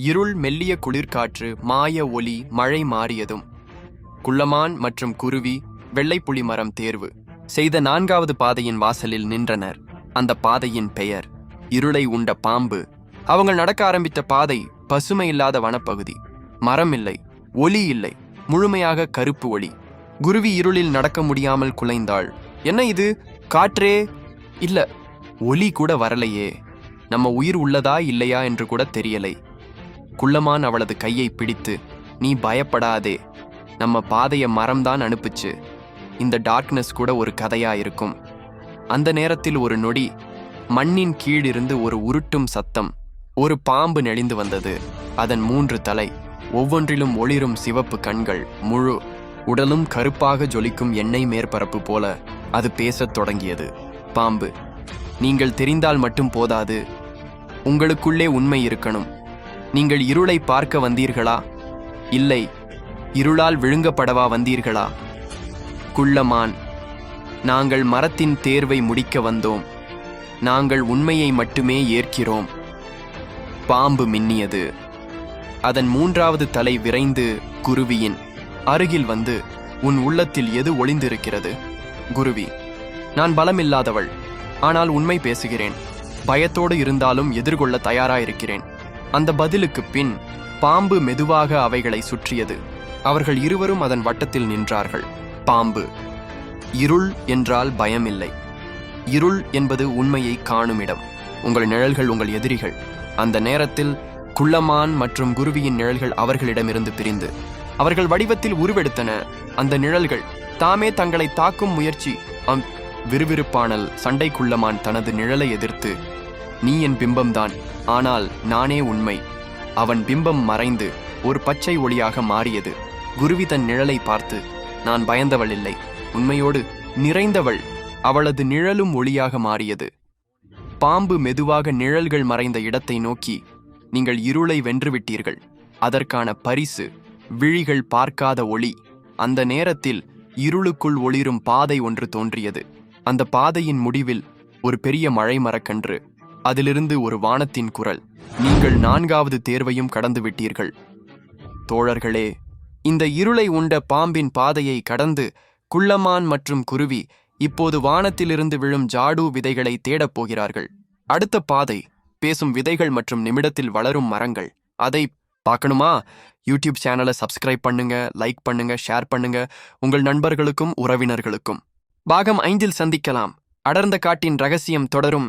இருள் மெல்லிய குளிர்காற்று மாய ஒளி மழை மாறியதும். குள்ளமான் மற்றும் குருவி வெள்ளைப்புலி மரம் தேர்வு. செய்த நான்காவது பாதையின் வாசலில் நின்றனர். அந்த பாதையின் பெயர் இருளை உண்ட பாம்பு. அவங்கள் நடக்க ஆரம்பித்த பாதை பசுமை இல்லாத வனப்பகுதி. மரம் இல்லை ஒளி இல்லை முழுமையாக கருப்பு ஒளி. குருவி இருளில் நடக்க முடியாமல் குலைந்தாள். என்ன இது? காற்றே? இல்ல ஒளி கூட வரலையே. நம்ம உயிர் உள்ளதா இல்லையா என்று கூட தெரியலை. குள்ளமான் அவளது கையை பிடித்து நீ பயப்படாதே. நம்ம பாதைய மரம்தான் அனுப்புச்சு. இந்த டார்க்னஸ் கூட ஒரு கதையா இருக்கும் அந்த நேரத்தில் ஒரு நொடி மண்ணின் கீழிருந்து ஒரு உருட்டும் சத்தம் ஒரு பாம்பு நெளிந்து வந்தது. அதன் மூன்று தலை ஒவ்வொன்றிலும் ஒளிரும் சிவப்பு கண்கள் முழு உடலும் கருப்பாக ஜொலிக்கும் எண்ணெய் மேற்பரப்பு போல அது பேசத் தொடங்கியது. பாம்பு நீங்கள் தெரிந்தால் மட்டும் போதாது. உங்களுக்குள்ளே உண்மை இருக்கணும். நீங்கள் இருளை பார்க்க வந்தீர்களா? இல்லை இருளால் விழுங்கப்படவா வந்தீர்களா? குள்ளமான் நாங்கள் மரத்தின் தேர்வை முடிக்க வந்தோம். நாங்கள் உண்மையை மட்டுமே ஏற்கிறோம். பாம்பு மின்னியது. அதன் மூன்றாவது தலை விரைந்து குருவியின் அருகில் வந்து உன் உள்ளத்தில் எது ஒளிந்திருக்கிறது? குருவி நான் பலமில்லாதவள். ஆனால் உண்மை பேசுகிறேன். பயத்தோடு இருந்தாலும் எதிர்கொள்ள தயாராயிருக்கிறேன். அந்த பதிலுக்கு பின் பாம்பு மெதுவாக அவைகளை சுற்றியது. அவர்கள் இருவரும் அதன் வட்டத்தில் நின்றார்கள். பாம்பு இருள் என்றால் பயமில்லை. இருள் என்பது உண்மையை காணும் இடம் உங்கள் நிழல்கள் உங்கள் எதிரிகள். அந்த நேரத்தில் குள்ளமான் மற்றும் குருவியின் நிழல்கள் அவர்களிடமிருந்து பிரிந்து அவர்கள் வடிவத்தில் உருவெடுத்தன. அந்த நிழல்கள் தாமே தங்களை தாக்கும் முயற்சி. விறுவிறுப்பானல் சண்டை குள்ளமான் தனது நிழலை எதிர்த்து நீ என் பிம்பம்தான். ஆனால் நானே உண்மை. அவன் பிம்பம் மறைந்து ஒரு பச்சை ஒளியாக மாறியது. குருவி தன் நிழலை பார்த்து நான் பயந்தவள் இல்லை. உண்மையோடு நிறைந்தவள். அவளது நிழலும் ஒளியாக மாறியது. பாம்பு மெதுவாக நிழல்கள் மறைந்த இடத்தை நோக்கி நீங்கள் இருளை வென்றுவிட்டீர்கள். அதற்கான பரிசு விழிகள் பார்க்காத ஒளி. அந்த நேரத்தில் இருளுக்குள் ஒளிரும் பாதை ஒன்று தோன்றியது. அந்த பாதையின் முடிவில் ஒரு பெரிய மழை மரக்கன்று அதிலிருந்து ஒரு வானத்தின் குரல். நீங்கள் நான்காவது தேர்வையும் கடந்து விட்டீர்கள் தோழர்களே இந்த இருளை உண்ட பாம்பின் பாதையை கடந்து குள்ளமான் மற்றும் குருவி இப்போது வானத்திலிருந்து விழும் ஜாடு விதைகளை தேடப் போகிறார்கள். அடுத்த பாதை பேசும் விதைகள் மற்றும் நிமிடத்தில் வளரும் மரங்கள். அதை பார்க்கணுமா? யூடியூப் சேனலை சப்ஸ்கிரைப் பண்ணுங்க லைக் பண்ணுங்க ஷேர் பண்ணுங்க. உங்கள் நண்பர்களுக்கும் உறவினர்களுக்கும். பாகம் ஐந்தில் சந்திக்கலாம். அடர்ந்த காட்டின் ரகசியம் தொடரும்